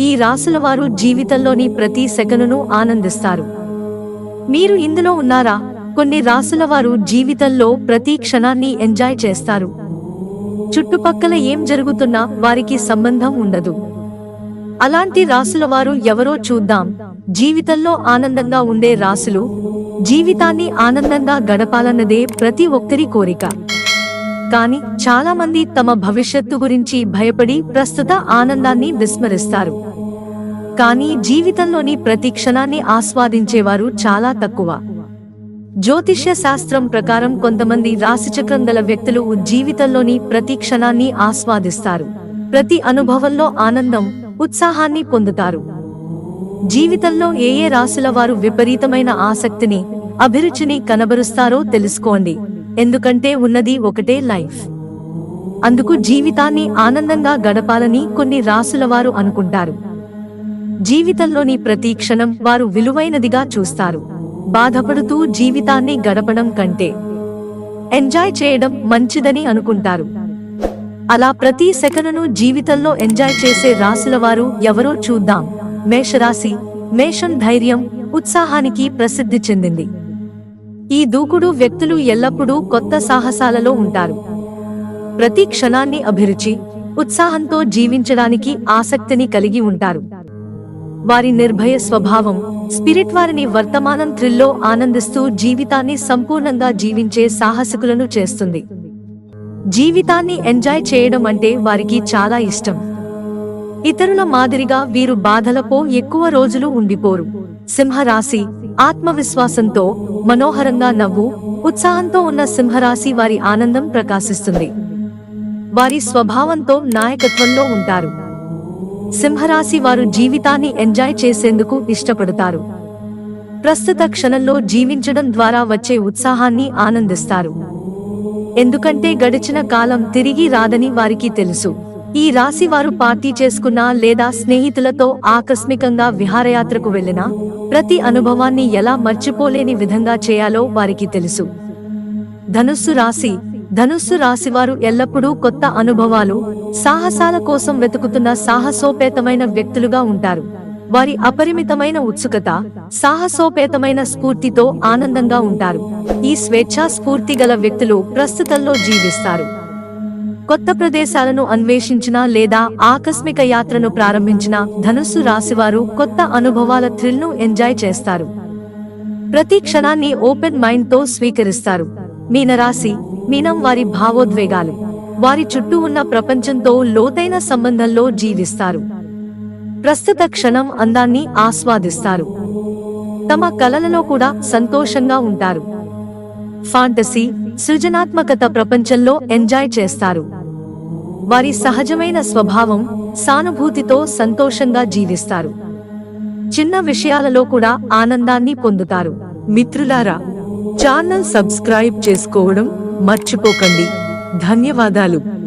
ఈ రాసుల వారు జీవితంలోని ప్రతి సెకనును ఆనందిస్తారు. మీరు ఇందులో ఉన్నారా? కొన్ని రాసుల వారు జీవితంలో ప్రతి క్షణాన్ని ఎంజాయ్ చేస్తారు. చుట్టుపక్కల ఏం జరుగుతున్నా వారికి సంబంధం ఉండదు. అలాంటి రాసుల వారు ఎవరో చూద్దాం. జీవితంలో ఆనందంగా ఉండే రాసులు జీవితాన్ని ఆనందంగా గడపాలన్నదే ప్రతి ఒక్కరి కోరిక. కానీ చాలా మంది తమ భవిష్యత్తు గురించి భయపడి ప్రస్తుత ఆనందాన్ని విస్మరిస్తారు. కానీ జీవితంలోని ప్రతి క్షణాన్ని ఆస్వాదించేవారు చాలా తక్కువ. జ్యోతిష్య శాస్త్రం ప్రకారం కొంతమంది రాశిచక్రం గల వ్యక్తులు జీవితంలోని ప్రతి క్షణాన్ని ఆస్వాదిస్తారు. ప్రతి అనుభవంలో ఆనందం ఉత్సాహాన్ని పొందుతారు. జీవితంలో ఏ ఏ రాశుల వారు విపరీతమైన ఆసక్తిని అభిరుచిని కనబరుస్తారో తెలుసుకోండి. ఎందుకంటే ఉన్నది ఒకటే లైఫ్. అందుకు జీవితాన్ని ఆనందంగా గడపాలని కొన్ని రాసుల వారు అనుకుంటారు. జీవితంలోని ప్రతి క్షణం వారు విలువైనదిగా చూస్తారు. బాధపడుతూ జీవితాన్ని గడపడం కంటే ఎంజాయ్ చేయడం మంచిదని అనుకుంటారు. అలా ప్రతి సెకనును జీవితంలో ఎంజాయ్ చేసే రాసుల వారు ఎవరో చూద్దాం. మేషరాశి మేషం ధైర్యం ఉత్సాహానికి ప్రసిద్ధి చెందింది. ఈ దూకుడు వ్యక్తులు ఎల్లప్పుడూ కొత్త సాహసాలలో ఉంటారు. ప్రతి క్షణాన్ని అభిరుచి ఉత్సాహంతో జీవించడానికి ఆసక్తిని కలిగి ఉంటారు. వారి నిర్భయ స్వభావం స్పిరిట్ వారిని వర్తమానం థ్రిల్లో ఆనందిస్తూ జీవితాన్ని సంపూర్ణంగా జీవించే సాహసికులను చేస్తుంది. జీవితాన్ని ఎంజాయ్ చేయడం అంటే వారికి చాలా ఇష్టం. ఇతరుల మాదిరిగా వీరు బాధలపో ఎక్కువ రోజులు ఉండిపోరు. సింహరాశి ఆత్మవిశ్వాసంతో మనోహరంగా నవ్వు ఉత్సాహంతో ఉన్న సింహరాశి వారి ఆనందం ప్రకాశిస్తుంది. వారి స్వభావంతో నాయకత్వంలో ఉంటారు. సింహరాశి వారు జీవితాన్ని ఎంజాయ్ చేసేందుకు ఇష్టపడతారు. ప్రస్తుత క్షణంలో జీవించడం ద్వారా వచ్చే ఉత్సాహాన్ని ఆనందిస్తారు. ఎందుకంటే గడిచిన కాలం తిరిగి రాదని వారికి తెలుసు. ఈ రాశి వారు పార్టీ చేసుకున్నా లేదా స్నేహితులతో ఆకస్మికంగా విహారయాత్రకు వెళ్ళినా ప్రతి అనుభవాన్ని ఎలా మర్చిపోలేని విధంగా చేయాలో వారికి తెలుసు. ధనుస్సు రాశి ధనుస్సు రాశివారు ఎల్లప్పుడూ కొత్త అనుభవాలు సాహసాల కోసం వెతుకుతున్న సాహసోపేతమైన వ్యక్తులుగా ఉంటారు. వారి అపరిమితమైన ఉత్సుకత సాహసోపేతమైన స్ఫూర్తితో ఆనందంగా ఉంటారు. ఈ స్వేచ్ఛా స్ఫూర్తి గల వ్యక్తులు ప్రస్తుతంలో జీవిస్తారు. కొత్త ప్రదేశాలను అన్వేషించిన లేదా ఆకస్మిక యాత్రను ప్రారంభించిన ధనుస్సు రాశివారు కొత్త అనుభవాల థ్రిల్ను ఎంజాయ్ చేస్తారు. ప్రతి క్షణాన్ని ఓపెన్ మైండ్తో స్వీకరిస్తారు. మీనరాశి మీనం వారి భావోద్వేగాలు. వారి చుట్టూ ఉన్న ప్రపంచంతో లోతైన సంబంధంలో జీవిస్తారు. ప్రస్తుత క్షణం అందాన్ని ఆస్వాదిస్తారు. తమ కలలలో కూడా సంతోషంగా ఉంటారు. ఫాంటసీ సృజనాత్మకత ప్రపంచంలో ఎంజాయ్ చేస్తారు. వారి సహజమైన స్వభావం సానుభూతితో సంతోషంగా జీవిస్తారు. చిన్న విషయాలలో కూడా ఆనందాన్ని పొందుతారు. మిత్రులారా ఛానల్ సబ్స్క్రైబ్ చేసుకోవడం మర్చిపోకండి. ధన్యవాదాలు.